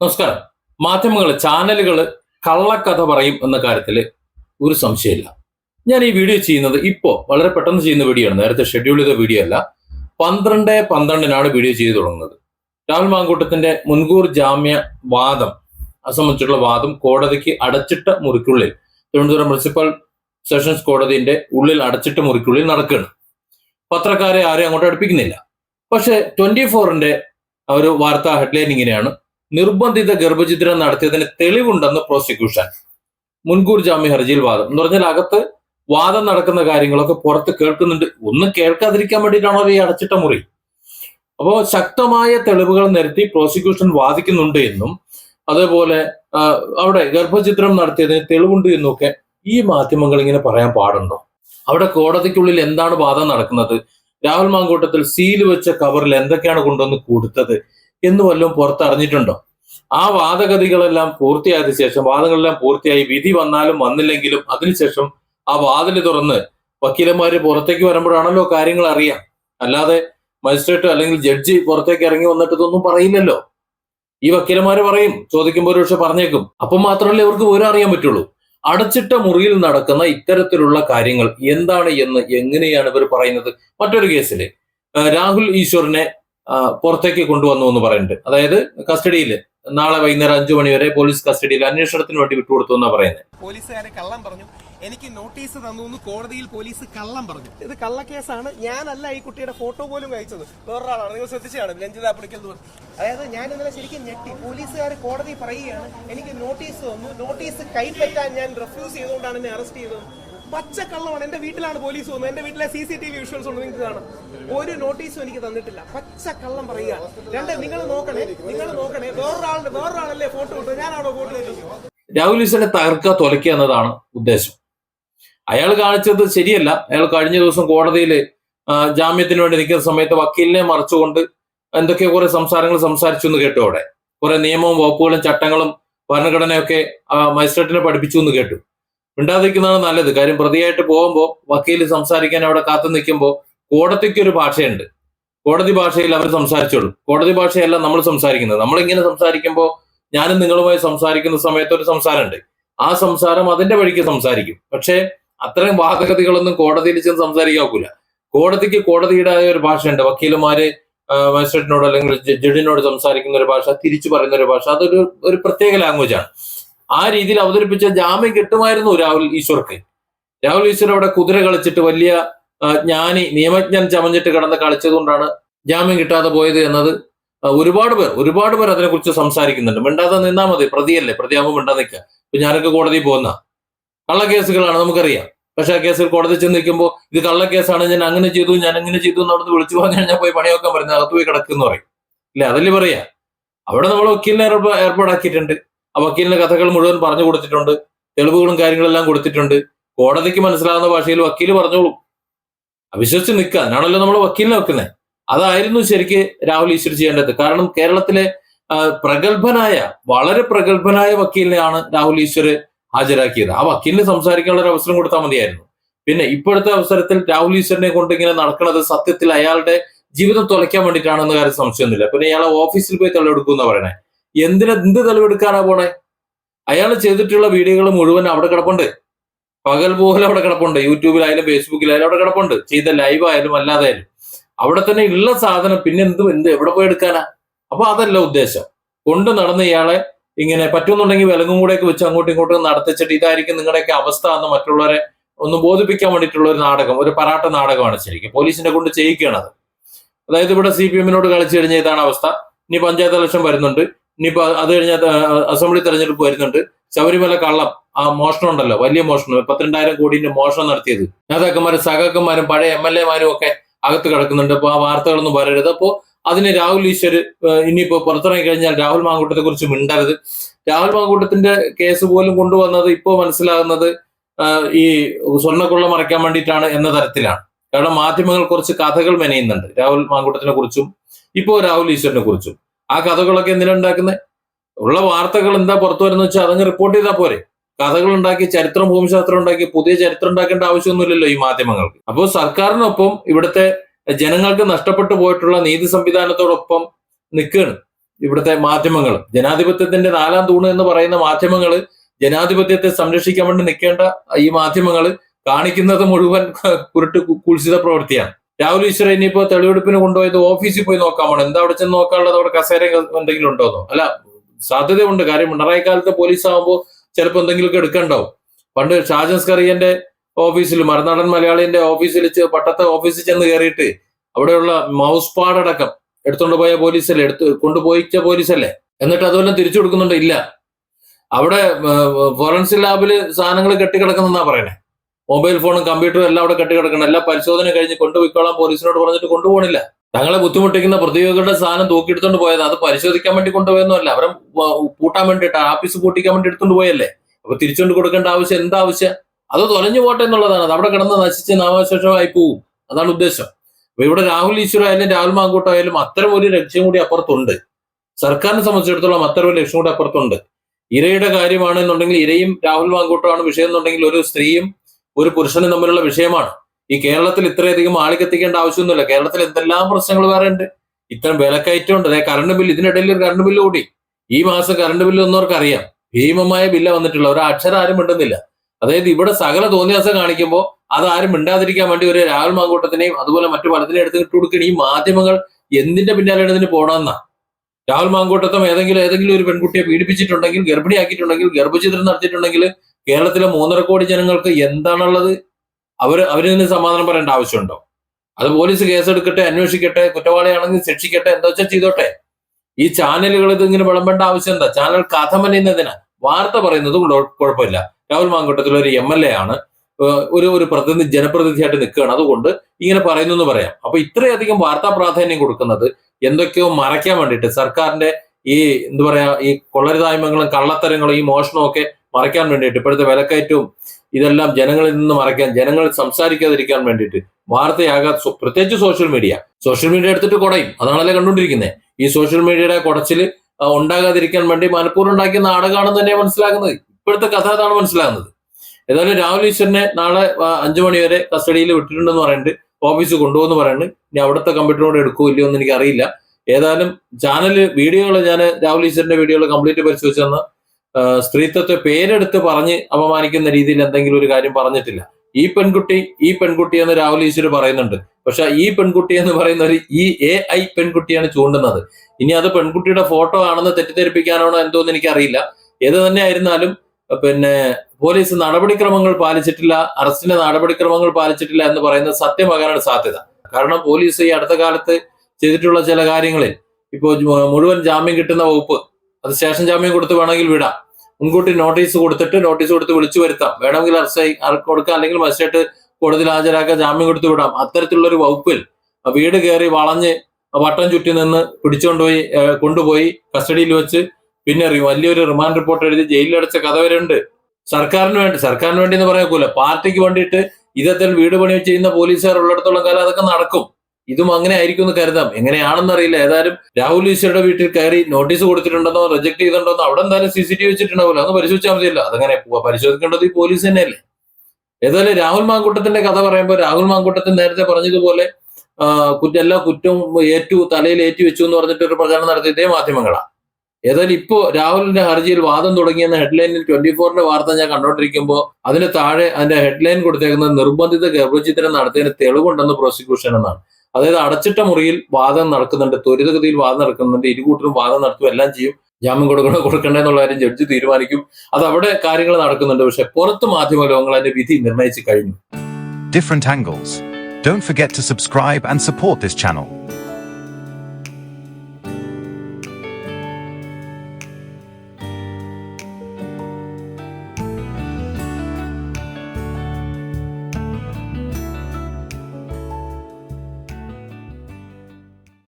നമസ്കാരം. മാധ്യമങ്ങൾ ചാനലുകൾ കള്ളക്കഥ പറയും എന്ന കാര്യത്തിൽ ഒരു സംശയമില്ല. ഞാൻ ഈ വീഡിയോ ചെയ്യുന്നത് ഇപ്പോൾ വളരെ പെട്ടെന്ന് ചെയ്യുന്ന വീഡിയോ ആണ് നേരത്തെ ഷെഡ്യൂൾ ചെയ്ത വീഡിയോ അല്ല. പന്ത്രണ്ട് പന്ത്രണ്ടിനാണ് വീഡിയോ ചെയ്തു തുടങ്ങുന്നത്. രാഹുൽ മാങ്കൂട്ടത്തിന്റെ മുൻകൂർ ജാമ്യ വാദം സംബന്ധിച്ചുള്ള വാദം കോടതിക്ക് അടച്ചിട്ട മുറിക്കുള്ളിൽ തിരുവനന്തപുരം പ്രിൻസിപ്പൽ സെഷൻസ് കോടതിന്റെ ഉള്ളിൽ അടച്ചിട്ട മുറിക്കുള്ളിൽ നടക്കുകയാണ്. പത്രക്കാരെ ആരെയും അങ്ങോട്ട് അടുപ്പിക്കുന്നില്ല. പക്ഷേ ട്വന്റി ഫോറിന്റെ ഒരു വാർത്താ ഹെഡ്ലൈൻ ഇങ്ങനെയാണ്. നിർബന്ധിത ഗർഭചിത്രം നടത്തിയതിന് തെളിവുണ്ടെന്ന് പ്രോസിക്യൂഷൻ മുൻകൂർ ജാമ്യ ഹർജിയിൽ വാദം. എന്ന് പറഞ്ഞാൽ അകത്ത് വാദം നടക്കുന്ന കാര്യങ്ങളൊക്കെ പുറത്ത് കേൾക്കുന്നുണ്ട്. ഒന്നും കേൾക്കാതിരിക്കാൻ വേണ്ടിയിട്ടാണോ ഈ അടച്ചിട്ട മുറി? അപ്പോൾ ശക്തമായ തെളിവുകൾ നിരത്തി പ്രോസിക്യൂഷൻ വാദിക്കുന്നുണ്ട് എന്നും അതേപോലെ അവിടെ ഗർഭചിത്രം നടത്തിയതിന് തെളിവുണ്ട് എന്നൊക്കെ ഈ മാധ്യമങ്ങൾ ഇങ്ങനെ പറയാൻ പാടുണ്ടോ? അവിടെ കോടതിക്കുള്ളിൽ എന്താണ് വാദം നടക്കുന്നത്? രാഹുൽ മാങ്കൂട്ടത്തിൽ സീൽ വെച്ച കവറിൽ എന്തൊക്കെയാണ് കൊണ്ടുവന്ന് കൊടുത്തത്? എന്ന് വല്ലതും പുറത്തറിഞ്ഞിട്ടുണ്ടോ? ആ വാദഗതികളെല്ലാം പൂർത്തിയായതിനു ശേഷം വാദങ്ങളെല്ലാം പൂർത്തിയായി വിധി വന്നാലും വന്നില്ലെങ്കിലും അതിനുശേഷം ആ വാതിൽ തുറന്ന് വക്കീലന്മാര് പുറത്തേക്ക് വരുമ്പോഴാണല്ലോ കാര്യങ്ങൾ അറിയാം. അല്ലാതെ മജിസ്ട്രേറ്റ് അല്ലെങ്കിൽ ജഡ്ജി പുറത്തേക്ക് ഇറങ്ങി വന്നിട്ട് ഇതൊന്നും പറയില്ലല്ലോ. ഈ വക്കീലന്മാര് പറയും ചോദിക്കുമ്പോൾ ഒരു പക്ഷെ പറഞ്ഞേക്കും അപ്പം മാത്രമല്ലേ ഇവർക്ക് വിവരം അറിയാൻ പറ്റുള്ളൂ? അടച്ചിട്ട മുറിയിൽ നടക്കുന്ന ഇത്തരത്തിലുള്ള കാര്യങ്ങൾ എന്താണ് എന്ന് എങ്ങനെയാണ് ഇവർ പറയുന്നത്? മറ്റൊരു കേസിൽ രാഹുൽ ഈശ്വറിനെ പുറത്തേക്ക് കൊണ്ടുവന്നു എന്ന് പറയുന്നുണ്ട്. അതായത് കസ്റ്റഡിയിൽ നാളെ വൈകുന്നേരം അഞ്ചു മണി വരെ പോലീസ് കസ്റ്റഡിയിൽ അന്വേഷണത്തിന് വേണ്ടി വിട്ടുകൊടുത്തു എന്നാ പറയുന്നത് പോലീസുകാരെ കള്ളം പറഞ്ഞു. എനിക്ക് നോട്ടീസ് തന്നു കോടതിയിൽ പോലീസ് കള്ളം പറഞ്ഞു. ഇത് കള്ളക്കേസാണ്. ഞാനല്ല ഈ കുട്ടിയുടെ ഫോട്ടോ പോലും അയച്ചത് വേറൊരാളാണ്. നിങ്ങൾ ശ്രദ്ധിച്ചാണ്. രഞ്ജിത പറഞ്ഞു. അതായത് ഞാൻ ഇന്നലെ ശരിക്കും ഞെട്ടി. പോലീസുകാർ കോടതി പറയുകയാണ് എനിക്ക് നോട്ടീസ് തന്നു. നോട്ടീസ് കൈപ്പറ്റാൻ ഞാൻ റെഫ്യൂസ് ചെയ്തുകൊണ്ടാണ് എന്നെ അറസ്റ്റ് ചെയ്തത്. പച്ചക്കള്ളമാണ്. എന്റെ വീട്ടിലാണ് പോലീസ് വന്നത്. എന്റെ വീട്ടിലെ C C T V visuals ഉണ്ട്. നിങ്ങൾക്ക് കാണാം. ഒരു നോട്ടീസും എനിക്ക് തന്നിട്ടില്ല. പച്ചക്കള്ളം പറയുക. രണ്ട് നിങ്ങൾ നോക്കണേ. നിങ്ങൾ നോക്കണേ. വേറൊരാളുടെ വേറൊരാളല്ലേ ഫോട്ടോ ഇട്ടു ഞാനാണോ ഫോട്ടോ ഇട്ടു രാഹുൽ ഈശ്വരനെ തകർക്കുക തുലയ്ക്കുക എന്നതാണ് ഉദ്ദേശം. അയാൾ കാണിച്ചത് ശരിയല്ല. അയാൾ കഴിഞ്ഞ ദിവസം കോടതിയിൽ ജാമ്യത്തിന് വേണ്ടി നിൽക്കുന്ന സമയത്ത് വക്കീലിനെ മറച്ചുകൊണ്ട് എന്തൊക്കെ കുറെ സംസാരങ്ങൾ സംസാരിച്ചു എന്ന് കേട്ടു അവിടെ. കുറെ നിയമവും വകുപ്പുകളും ചട്ടങ്ങളും ഭരണഘടനയൊക്കെ മജിസ്ട്രേറ്റിനെ പഠിപ്പിച്ചു എന്ന് കേട്ടു. മിണ്ടാതിരിക്കുന്നതാണ് നല്ലത്. കാര്യം പ്രതിയായിട്ട് പോകുമ്പോൾ വക്കീൽ സംസാരിക്കാൻ അവിടെ കാത്തു നിൽക്കുമ്പോൾ കോടതിക്ക് ഒരു ഭാഷയുണ്ട്. കോടതി ഭാഷയിൽ അവർ സംസാരിച്ചോളൂ. കോടതി ഭാഷയല്ല നമ്മൾ സംസാരിക്കുന്നത്. നമ്മളിങ്ങനെ സംസാരിക്കുമ്പോൾ ഞാനും നിങ്ങളുമായി സംസാരിക്കുന്ന സമയത്ത് ഒരു സംസാരമുണ്ട്. ആ സംസാരം അതിന്റെ വഴിക്ക് സംസാരിക്കും. പക്ഷേ അത്തരം വാദഗതികളൊന്നും കോടതിയിൽ ചെന്ന് സംസാരിക്കാക്കൂല കോടതിക്ക് കോടതിയുടേതായ ഒരു ഭാഷയുണ്ട്. വക്കീലുമാര് മജിസ്ട്രേറ്റിനോട് അല്ലെങ്കിൽ ജഡ്ജിനോട് സംസാരിക്കുന്ന ഒരു ഭാഷ തിരിച്ചു പറയുന്ന ഒരു ഭാഷ അതൊരു ഒരു പ്രത്യേക ലാംഗ്വേജ് ആണ്. ആ രീതിയിൽ അവതരിപ്പിച്ച ജാമ്യം കിട്ടുമായിരുന്നു രാഹുൽ ഈശ്വർക്ക്. രാഹുൽ ഈശ്വർ അവിടെ കുതിര കളിച്ചിട്ട് വലിയ ജ്ഞാനി നിയമജ്ഞൻ ചമഞ്ഞിട്ട് കിടന്ന് കളിച്ചതുകൊണ്ടാണ് ജാമ്യം കിട്ടാതെ പോയത് എന്നത്. ഒരുപാട് പേർ ഒരുപാട് പേർ അതിനെക്കുറിച്ച് സംസാരിക്കുന്നുണ്ട്. മിണ്ടാതെ നിന്നാ മതി. പ്രതിയല്ലേ? പ്രതിയാകുമ്പോൾ മിണ്ടാതെ നിൽക്കുക. ഇപ്പൊ ഞാനൊക്കെ കോടതിയിൽ പോകുന്ന കള്ളക്കേസുകളാണ് നമുക്കറിയാം. പക്ഷെ ആ കേസിൽ കോടതി ചെന്ന് നിൽക്കുമ്പോൾ ഇത് കള്ളക്കേസാണ് ഞാൻ അങ്ങനെ ചെയ്തു ഞാൻ അങ്ങനെ ചെയ്തു എന്ന് അവിടുന്ന് വിളിച്ചു പറഞ്ഞാൽ ഞാൻ പോയി പണിയൊക്കെ പറയുന്നത് അകത്ത് പോയി കിടക്കുന്നു പറയും. ഇല്ല? അതല്ലേ പറയാ? അവിടെ നമ്മൾ വക്കീലിനെ ഏർപ്പ- ഏർപ്പാടാക്കിയിട്ടുണ്ട്. ആ വക്കീലിന്റെ കഥകൾ മുഴുവൻ പറഞ്ഞു കൊടുത്തിട്ടുണ്ട്. തെളിവുകളും കാര്യങ്ങളെല്ലാം കൊടുത്തിട്ടുണ്ട്. കോടതിക്ക് മനസ്സിലാകുന്ന ഭാഷയിൽ വക്കീൽ പറഞ്ഞോളും. അവിശ്വസിച്ച് നിൽക്കുക. അതിനാണല്ലോ നമ്മൾ വക്കീലിനെ വെക്കുന്നത് അതായിരുന്നു ശരിക്ക് രാഹുൽ ഈശ്വർ ചെയ്യേണ്ടത്. കാരണം കേരളത്തിലെ പ്രഗത്ഭനായ വളരെ പ്രഗത്ഭനായ വക്കീലിനെയാണ് രാഹുൽ ഈശ്വർ ഹാജരാക്കിയത്. ആ വക്കീലിന് സംസാരിക്കാനുള്ള ഒരു അവസരം കൊടുത്താൽ മതിയായിരുന്നു. പിന്നെ ഇപ്പോഴത്തെ അവസരത്തിൽ രാഹുൽ ഈശ്വരനെ കൊണ്ട് ഇങ്ങനെ നടക്കുന്നത് സത്യത്തിൽ അയാളുടെ ജീവിതം തുലയ്ക്കാൻ വേണ്ടിയിട്ടാണെന്ന കാര്യം സംശയമൊന്നുമില്ല. പിന്നെ ഇയാളെ ഓഫീസിൽ പോയി തെളിവെടുക്കും എന്ന് പറയണേ. എന്തിനാ എന്ത് തെളിവെടുക്കാനാ പോണേ? അയാൾ ചെയ്തിട്ടുള്ള വീഡിയോകൾ മുഴുവൻ അവിടെ കിടപ്പുണ്ട്. പകൽ പോലെ അവിടെ കിടപ്പുണ്ട്. യൂട്യൂബിലായാലും ഫേസ്ബുക്കിലായാലും അവിടെ കിടപ്പുണ്ട്. ചെയ്ത ലൈവ് ആയാലും അല്ലാതെ ആയാലും അവിടെ തന്നെ ഉള്ള സാധനം പിന്നെ എന്ത് എന്ത് എവിടെ പോയി എടുക്കാനാ? അപ്പൊ അതല്ല ഉദ്ദേശം. കൊണ്ട് നടന്ന ഇയാളെ ഇങ്ങനെ പറ്റുന്നുണ്ടെങ്കിൽ വിലങ്ങും കൂടെയൊക്കെ വെച്ച് അങ്ങോട്ടും ഇങ്ങോട്ടും നടത്തിച്ചിട്ട് ഇതായിരിക്കും നിങ്ങളുടെയൊക്കെ അവസ്ഥ എന്ന് മറ്റുള്ളവരെ ഒന്ന് ബോധിപ്പിക്കാൻ വേണ്ടിയിട്ടുള്ള ഒരു നാടകം ഒരു പറാട്ട നാടകമാണ് ശരിക്കും. പോലീസിനെ കൊണ്ട് ചെയ്യിക്കുകയാണ് അത്. അതായത് ഇവിടെ സി പി എമ്മിനോട് കളിച്ചു കഴിഞ്ഞാൽ ഇതാണ് അവസ്ഥ. ഇനി പഞ്ചായത്ത് ഇലക്ഷൻ വരുന്നുണ്ട്. ഇനിയിപ്പോ അത് കഴിഞ്ഞാൽ അസംബ്ലി തെരഞ്ഞെടുപ്പ് വരുന്നുണ്ട്. ശബരിമല കള്ളം ആ മോഷണം ഉണ്ടല്ലോ വലിയ മോഷണം. പത്തിരണ്ടായിരം കോടിന്റെ മോഷണം നടത്തിയത്. നേതാക്കന്മാരും സഹാക്കന്മാരും പഴയ എം എൽ എമാരും ഒക്കെ അകത്ത് കിടക്കുന്നുണ്ട്. അപ്പൊ ആ വാർത്തകളൊന്നും വരരുത്. അപ്പോ അതിന് രാഹുൽ ഈശ്വർ ഇനിയിപ്പോ പുറത്തിറങ്ങി കഴിഞ്ഞാൽ രാഹുൽ മാങ്കൂട്ടത്തെ കുറിച്ച് മിണ്ടരുത്. രാഹുൽ മാങ്കൂട്ടത്തിന്റെ കേസ് പോലും കൊണ്ടുവന്നത് ഇപ്പോ മനസ്സിലാകുന്നത് ഈ സ്വർണക്കൊള്ള മറയ്ക്കാൻ വേണ്ടിയിട്ടാണ് എന്ന തരത്തിലാണ്. കാരണം മാധ്യമങ്ങൾ കുറച്ച് കഥകൾ മെനയുന്നുണ്ട് രാഹുൽ മാങ്കൂട്ടത്തിനെ കുറിച്ചും ഇപ്പോ രാഹുൽ ഈശ്വരനെ കുറിച്ചും. ആ കഥകളൊക്കെ എന്തിനാ ഉണ്ടാക്കുന്നത് ഉള്ള വാർത്തകൾ എന്താ പുറത്തു വരുന്ന വെച്ചാൽ അതങ്ങ് റിപ്പോർട്ട് ചെയ്താൽ പോരെ. കഥകൾ ഉണ്ടാക്കി ചരിത്രം ഭൂമിശാസ്ത്രം ഉണ്ടാക്കി പുതിയ ചരിത്രം ഉണ്ടാക്കേണ്ട ആവശ്യമൊന്നുമില്ലല്ലോ ഈ മാധ്യമങ്ങൾക്ക്. അപ്പോൾ സർക്കാരിനൊപ്പം ഇവിടുത്തെ ജനങ്ങൾക്ക് നഷ്ടപ്പെട്ടു പോയിട്ടുള്ള നീതി സംവിധാനത്തോടൊപ്പം നിൽക്കുകയാണ് ഇവിടുത്തെ മാധ്യമങ്ങൾ. ജനാധിപത്യത്തിന്റെ നാലാം തൂണ് എന്ന് പറയുന്ന മാധ്യമങ്ങൾ ജനാധിപത്യത്തെ സംരക്ഷിക്കാൻ വേണ്ടി നിൽക്കേണ്ട ഈ മാധ്യമങ്ങൾ കാണിക്കുന്നത് മുഴുവൻ കുരുട്ട് കുൽസിത പ്രവൃത്തിയാണ്. രാഹുൽ ഈശ്വർ ഇനിയിപ്പോ തെളിവെടുപ്പിന് കൊണ്ടുപോയത് ഓഫീസിൽ പോയി നോക്കാൻ എന്താ അവിടെ ചെന്ന് നോക്കാനുള്ളത്? അവിടെ കസേര എന്തെങ്കിലും ഉണ്ടോന്നോ അല്ല സാധ്യതയുണ്ട്. കാര്യം പിണറായി കാലത്ത് പോലീസ് ആകുമ്പോൾ ചിലപ്പോൾ എന്തെങ്കിലുമൊക്കെ എടുക്കണ്ടാവും. പണ്ട് ഷാജൻ സ്കറിയന്റെ ഓഫീസിൽ മറുനാടൻ മലയാളിന്റെ ഓഫീസിൽ പട്ടത്തെ ഓഫീസിൽ ചെന്ന് കയറിയിട്ട് അവിടെയുള്ള മൗസ് പാഡ് അടക്കം എടുത്തുകൊണ്ട് പോയ പോലീസല്ലേ? എടുത്ത് കൊണ്ടുപോയിച്ച പോലീസല്ലേ? എന്നിട്ട് അതുപോലെ തിരിച്ചു കൊടുക്കുന്നുണ്ട്. ഇല്ല. അവിടെ ഫോറൻസിക് ലാബിൽ സാധനങ്ങൾ കെട്ടിക്കിടക്കുന്നെന്നാ പറയണേ. മൊബൈൽ ഫോണും കമ്പ്യൂട്ടറും എല്ലാം അവിടെ കെട്ടിക്കിടക്കണം. എല്ലാ പരിശോധന കഴിഞ്ഞ് കൊണ്ടുപോയിക്കോളാം. പോലീസിനോട് പറഞ്ഞിട്ട് കൊണ്ടുപോകണില്ല. തങ്ങളെ ബുദ്ധിമുട്ടിക്കുന്ന പ്രതിയോഗികളുടെ സാധനം തൂക്കിയെടുത്തോണ്ട് പോയത്. അത് പരിശോധിക്കാൻ വേണ്ടി കൊണ്ടുപോയെന്നല്ല അവരെ പൂട്ടാൻ വേണ്ടിയിട്ട് ആഫീസ് പൂട്ടിക്കാൻ വേണ്ടി എടുത്തോണ്ട് പോയല്ലേ? അപ്പൊ തിരിച്ചുകൊണ്ട് കൊടുക്കേണ്ട ആവശ്യം എന്താ ആവശ്യം? അത് തൊലഞ്ഞു പോട്ടെ എന്നുള്ളതാണ്. അവിടെ കിടന്ന് നശിച്ച് നാമശേഷമായി പോവും. അതാണ് ഉദ്ദേശം. അപ്പൊ ഇവിടെ രാഹുൽ ഈശ്വർ ആയാലും രാഹുൽ മാങ്കൂട്ടം ആയാലും അത്തരം ഒരു ലക്ഷ്യം കൂടി അപ്പുറത്തുണ്ട്. സർക്കാരിനെ സംബന്ധിച്ചിടത്തോളം അത്തരം ഒരു ലക്ഷ്യം കൂടി അപ്പുറത്തുണ്ട്. ഇരയുടെ കാര്യമാണെന്നുണ്ടെങ്കിൽ ഇരയും രാഹുൽ മാങ്കൂട്ടമാണ് വിഷയം എന്നുണ്ടെങ്കിൽ ഒരു സ്ത്രീയും ഒരു പുരുഷനും തമ്മിലുള്ള വിഷയമാണ്. ഈ കേരളത്തിൽ ഇത്രയധികം ആളിക്കെത്തിക്കേണ്ട ആവശ്യമൊന്നുമില്ല. കേരളത്തിൽ എന്തെല്ലാം പ്രശ്നങ്ങൾ വേറെ ഉണ്ട്? ഇത്തരം വിലക്കയറ്റം ഉണ്ട് അതായത് കറണ്ട് ബില്ല് ഇതിനിടയിൽ ഒരു കറണ്ട് ബില്ല് കൂടി. ഈ മാസം കറണ്ട് ബില്ല് ഒന്നവർക്ക് അറിയാം. ഭീമമായ ബില്ല വന്നിട്ടുള്ള ഒരു അക്ഷരം ആരും മിണ്ടുന്നില്ല. അതായത് ഇവിടെ സകല തോന്നിയാസം കാണിക്കുമ്പോൾ അത് ആരും മിണ്ടാതിരിക്കാൻ വേണ്ടി ഒരു രാഹുൽ മാങ്കൂട്ടത്തിനെയും അതുപോലെ മറ്റു പലതിനെയും എടുത്ത് ഇട്ട് ഈ മാധ്യമങ്ങൾ എന്തിന്റെ പിന്നാലെയാണ് ഇതിന് പോണെന്നാ രാഹുൽ മാങ്കൂട്ടത്തം ഏതെങ്കിലും ഏതെങ്കിലും ഒരു പെൺകുട്ടിയെ പീഡിപ്പിച്ചിട്ടുണ്ടെങ്കിൽ ഗർഭിണിയാക്കിയിട്ടുണ്ടെങ്കിൽ ഗർഭചിത്രം നടത്തിയിട്ടുണ്ടെങ്കിൽ കേരളത്തിലെ മൂന്നര കോടി ജനങ്ങൾക്ക് എന്താണുള്ളത്? അവർ അവരിൽ നിന്ന് സമാധാനം പറയേണ്ട ആവശ്യമുണ്ടോ? അത് പോലീസ് കേസെടുക്കട്ടെ അന്വേഷിക്കട്ടെ കുറ്റവാളിയാണെങ്കിൽ ശിക്ഷിക്കട്ടെ എന്താ വെച്ചാൽ ചെയ്തോട്ടെ. ഈ ചാനലുകൾ ഇത് ഇങ്ങനെ വിളമ്പേണ്ട ആവശ്യം എന്താ? ചാനൽ കഥ വാർത്ത പറയുന്നത് കുഴപ്പമില്ല. രാഹുൽ മാങ്കോട്ടത്തിൽ ഒരു എം എൽ എ ആണ്. ഒരു ഒരു പ്രതിനിധി ജനപ്രതിനിധിയായിട്ട് നിൽക്കുകയാണ്. അതുകൊണ്ട് ഇങ്ങനെ പറയുന്നു എന്ന് പറയാം. അപ്പൊ ഇത്രയധികം വാർത്താ പ്രാധാന്യം കൊടുക്കുന്നത് എന്തൊക്കെയോ മറയ്ക്കാൻ വേണ്ടിയിട്ട് സർക്കാരിന്റെ ഈ എന്താ പറയാ ഈ കൊള്ളരുതായ്മകളും കള്ളത്തരങ്ങളും ഈ മോഷണവും ഒക്കെ മറയ്ക്കാൻ വേണ്ടിയിട്ട് ഇപ്പോഴത്തെ വിലക്കയറ്റവും ഇതെല്ലാം ജനങ്ങളിൽ നിന്ന് മറയ്ക്കാൻ ജനങ്ങൾ സംസാരിക്കാതിരിക്കാൻ വേണ്ടിയിട്ട് വാർത്തയാകാത്ത പ്രത്യേകിച്ച് സോഷ്യൽ മീഡിയ. സോഷ്യൽ മീഡിയ എടുത്തിട്ട് കുടയും. അതാണല്ലേ കണ്ടുകൊണ്ടിരിക്കുന്നത് ഈ സോഷ്യൽ മീഡിയയുടെ കുടച്ചിൽ ഉണ്ടാകാതിരിക്കാൻ വേണ്ടി മനഃപൂർവം ഉണ്ടാക്കിയ നാടകമാണെന്ന് തന്നെ മനസ്സിലാക്കുന്നത് ഇപ്പോഴത്തെ കഥ അതാണ് മനസ്സിലാകുന്നത്. ഏതായാലും രാഹുൽ ഈശ്വരനെ നാളെ അഞ്ചു മണി വരെ കസ്റ്റഡിയിൽ വിട്ടിട്ടുണ്ടെന്ന് പറയുന്നുണ്ട് ഓഫീസ് കൊണ്ടുപോകുന്നു പറയുന്നുണ്ട് ഇനി അവിടുത്തെ കമ്പ്യൂട്ടറോട് എടുക്കുമോ ഇല്ലയോ എന്ന് എനിക്ക് അറിയില്ല ഏതായാലും ചാനൽ വീഡിയോകൾ ഞാൻ രാഹുൽ ഈശ്വരന്റെ വീഡിയോകൾ കംപ്ലീറ്റ് പരിശോധിച്ചു സ്ത്രീത്വത്തെ പേരെടുത്ത് പറഞ്ഞ് അപമാനിക്കുന്ന രീതിയിൽ എന്തെങ്കിലും ഒരു കാര്യം പറഞ്ഞിട്ടില്ല. ഈ പെൺകുട്ടി ഈ പെൺകുട്ടി എന്ന് രാഹുൽ ഈശ്വർ പറയുന്നുണ്ട്. പക്ഷെ ഈ പെൺകുട്ടി എന്ന് പറയുന്ന ഒരു ഈ എ ഐ പെൺകുട്ടിയാണ് ചൂണ്ടുന്നത്. ഇനി അത് പെൺകുട്ടിയുടെ ഫോട്ടോ ആണെന്ന് തെറ്റിദ്ധരിപ്പിക്കാനാണോ എന്തോന്ന് എനിക്കറിയില്ല. ഏത് തന്നെ ആയിരുന്നാലും പിന്നെ പോലീസ് നടപടിക്രമങ്ങൾ പാലിച്ചിട്ടില്ല അറസ്റ്റിന്റെ നടപടിക്രമങ്ങൾ പാലിച്ചിട്ടില്ല എന്ന് പറയുന്നത് സത്യമാകാനാണ് സാധ്യത. കാരണം പോലീസ് ഈ അടുത്ത കാലത്ത് ചെയ്തിട്ടുള്ള ചില കാര്യങ്ങളിൽ ഇപ്പോൾ മുഴുവൻ ജാമ്യം കിട്ടുന്ന വകുപ്പ് അത് സ്റ്റേഷൻ ജാമ്യം കൊടുത്ത് വേണമെങ്കിൽ വിടാം. മുൻകൂട്ടി നോട്ടീസ് കൊടുത്തിട്ട് നോട്ടീസ് കൊടുത്ത് വിളിച്ചു വരുത്താം. വേണമെങ്കിൽ അറസ്റ്റ് കൊടുക്കാം. അല്ലെങ്കിൽ മജിസ്ട്രേറ്റ് കോടതിയിൽ ഹാജരാക്കാൻ ജാമ്യം കൊടുത്തു വിടാം. അത്തരത്തിലുള്ള ഒരു വകുപ്പിൽ വീട് കയറി വളഞ്ഞ് വട്ടം ചുറ്റി നിന്ന് പിടിച്ചുകൊണ്ടുപോയി കൊണ്ടുപോയി കസ്റ്റഡിയിൽ വെച്ച് പിന്നെ വലിയൊരു റിമാൻഡ് റിപ്പോർട്ട് എഴുതി ജയിലിലടച്ച കഥ വരെ സർക്കാരിന് വേണ്ടി സർക്കാരിന് വേണ്ടി എന്ന് പറയാക്കൂല പാർട്ടിക്ക് വേണ്ടിയിട്ട് ഇതത്തിൽ വീട് പണി ചെയ്യുന്ന പോലീസുകാർ ഉള്ളിടത്തോളം കാലം അതൊക്കെ നടക്കും. ഇതും അങ്ങനെ ആയിരിക്കും എന്ന് കരുതാം. എങ്ങനെയാണെന്ന് അറിയില്ല. ഏതായാലും രാഹുൽ ഈശ്വരുടെ വീട്ടിൽ കയറി നോട്ടീസ് കൊടുത്തിട്ടുണ്ടെന്നോ റിജക്ട് ചെയ്തിട്ടുണ്ടെന്നോ അവിടെ എന്തായാലും സി സി ടി വെച്ചിട്ടുണ്ടാവില്ല. അന്ന് പരിശോധിച്ചാൽ മതിയല്ലോ അതങ്ങനെ പോവാ. പരിശോധിക്കേണ്ടത് ഈ പോലീസ് തന്നെയല്ലേ? ഏതായാലും രാഹുൽ മാങ്കൂട്ടത്തിന്റെ കഥ പറയുമ്പോൾ രാഹുൽ മാങ്കൂട്ടത്തിൽ നേരത്തെ പറഞ്ഞതുപോലെ കുറ്റ എല്ലാ കുറ്റവും ഏറ്റു തലയിൽ ഏറ്റു വെച്ചു എന്ന് പറഞ്ഞിട്ട് ഒരു പ്രചാരണം നടത്തിയ ഇതേ മാധ്യമങ്ങളാണ് ഏതായാലും ഇപ്പോ രാഹുലിന്റെ ഹർജിയിൽ വാദം തുടങ്ങിയെന്ന ഹെഡ്ലൈനിൽ ട്വന്റി ഫോറിന്റെ വാർത്ത ഞാൻ കണ്ടോണ്ടിരിക്കുമ്പോൾ അതിന് താഴെ അതിന്റെ ഹെഡ്ലൈൻ കൊടുത്തേക്കുന്നത് നിർബന്ധിത ഗർഭചിത്രം നടത്തിയതിന് തെളിവുണ്ടെന്ന് പ്രോസിക്യൂഷൻ എന്നാണ്. അതായത് അടച്ചിട്ട മുറിയിൽ വാദം നടക്കുന്നുണ്ട് ത്വരിതഗതിയിൽ വാദം നടക്കുന്നുണ്ട് ഇരുകൂട്ടരും വാദം നടത്തും എല്ലാം ചെയ്യും ജാമ്യം കൊടുക്കണോ കൊടുക്കണ്ടേ എന്നുള്ള കാര്യം ജഡ്ജി തീരുമാനിക്കും അത് അവിടെ കാര്യങ്ങൾ നടക്കുന്നുണ്ട് പക്ഷെ പുറത്ത് മാധ്യമ ലോകങ്ങൾ അതിന്റെ വിധി നിർണയിച്ചു കഴിഞ്ഞു different angles. Don't forget to subscribe and support this channel.